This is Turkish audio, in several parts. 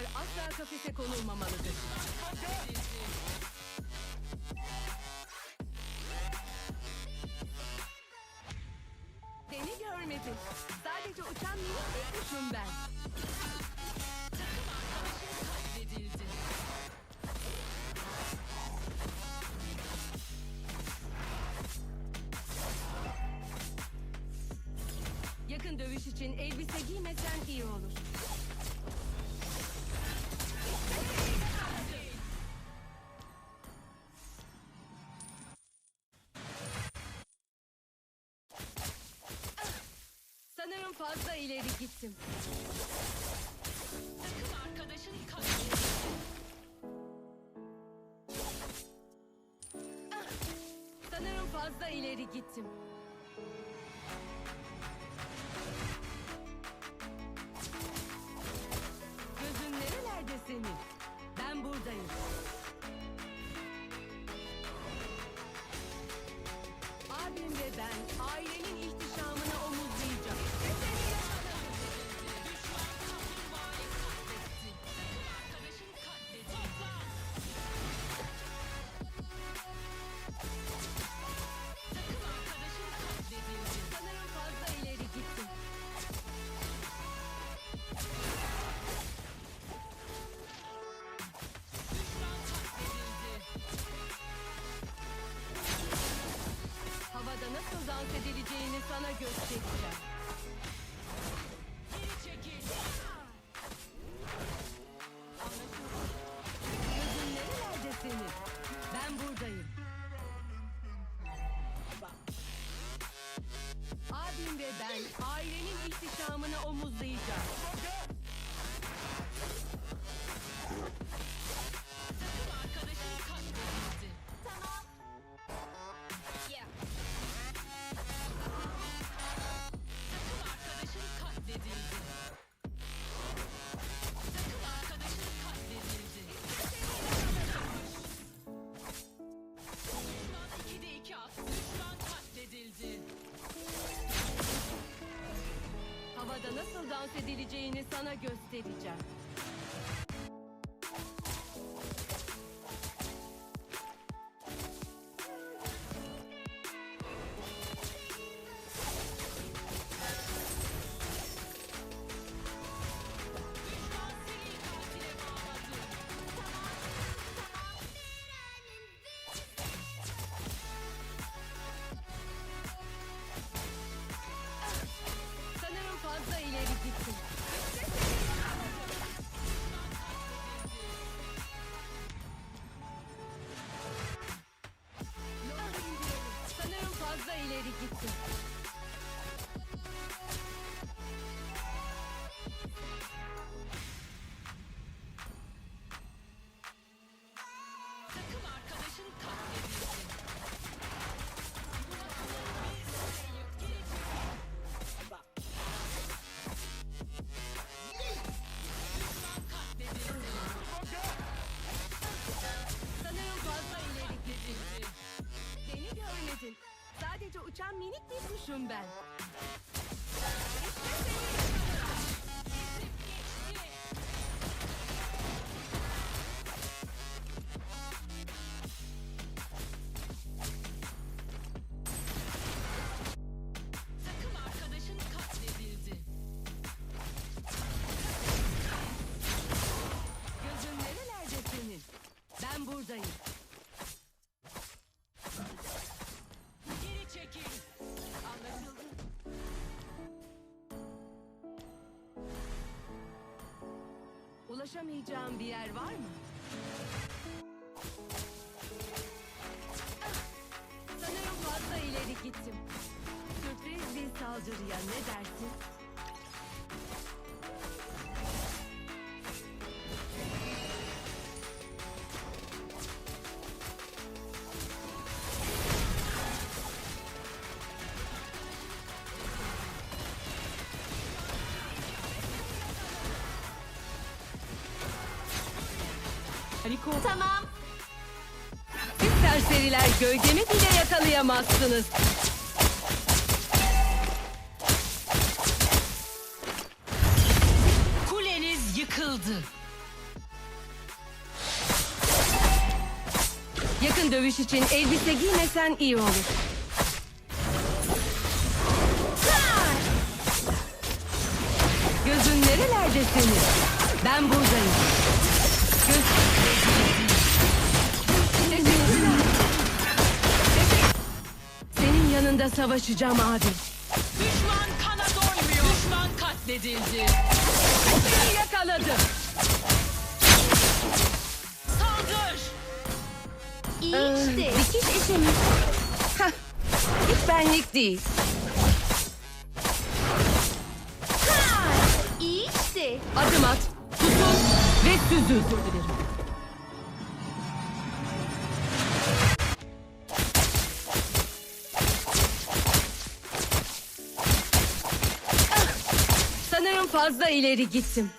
Kuşlar asla kafese konulmamalıdır. Seni görmedim. Sadece uçan minik bir kuşum ben. Yakın dövüş için elbise giymesen iyi olur. Sanırım fazla ileri gittim. Takım arkadaşın katledildi. Sanırım fazla ileri gittim. Göstereceğim. Geri çekil. Gözün nerelerde senin? Ben buradayım. Abim ve ben ailenin ihtişamını omuzlayacağız. Havada nasıl dans edileceğini sana göstereceğim. Fazla minik bir kuşum ben. Ulaşamayacağım bir yer var mı? Sanırım fazla ileri gittim. Sürpriz bir saldırıya ne dersin? Tamam. Siz serseriler gölgemi bile yakalayamazsınız. Kuleniz yıkıldı. Yakın dövüş için elbise giymesen iyi olur. Gözün nerelerde senin? Ben buradayım. Savaşacağım abi. Düşman kana doymuyor. Düşman katledildi. Seni yakaladım. Saldır. İyi Ee, işte. dikiş işi mi? Hah, hiç benlik değil. İyi işte. Adım at, tutun ve süzül. Fazla ileri gittim.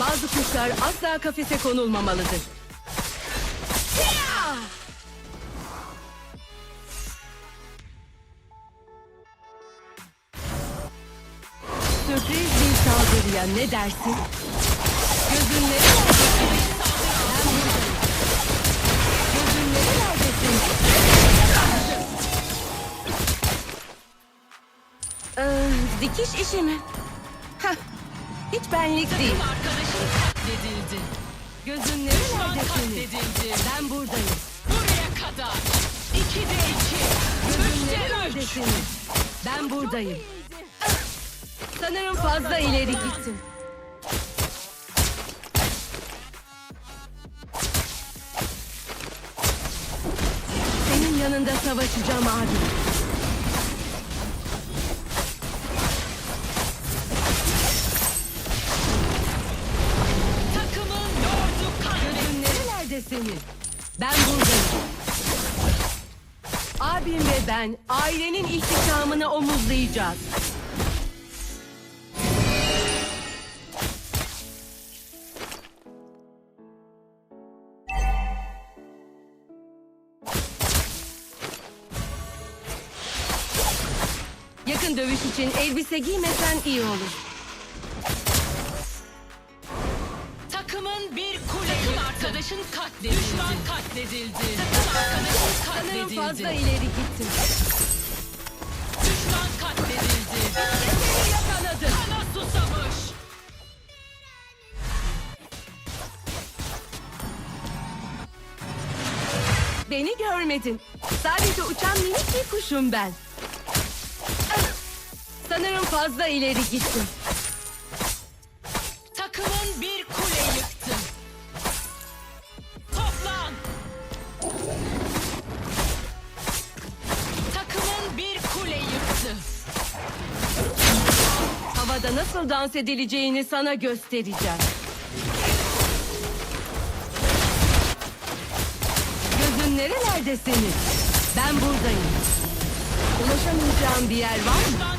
Bazı kuşlar asla kafese konulmamalıdır. Hiya! Saldırıya ne dersin? Gözün nerelerde? Ben buradayım. Gözün nerelerdesin? Ee, dikiş işi mi? Hah, hiç benlik değil. Takım arkadaşın katledildi. Gözün Düşman nerelerde senin? katledildi. Ben buradayım. Buraya kadar. İki de iki. Gözün Üçte nerelerde üç. senin? Ben buradayım. Sanırım fazla ileri gittim. Senin yanında savaşacağım abi. Takımın lordu. Gözün nerelerde senin? Ben buradayım. Abim ve ben ailenin ihtişamını omuzlayacağız. İçin elbise giymesen iyi olur. Takımın bir kule Takım arkadaşın katledildi. Düşman katledildi. Takım arkadaşın Sanırım katledildi. fazla ileri gittim. Düşman katledildi. Seni yakaladım. Kana susamış. Beni görmedin. Sadece uçan minik bir kuşum ben. Sanırım fazla ileri gittim. Takımın bir kule yıktı. Toplan. Takımın bir kule yıktı. Havada nasıl dans edileceğini sana göstereceğim. Gözün nerelerde senin? Ben buradayım. Ulaşamayacağım bir yer var mı?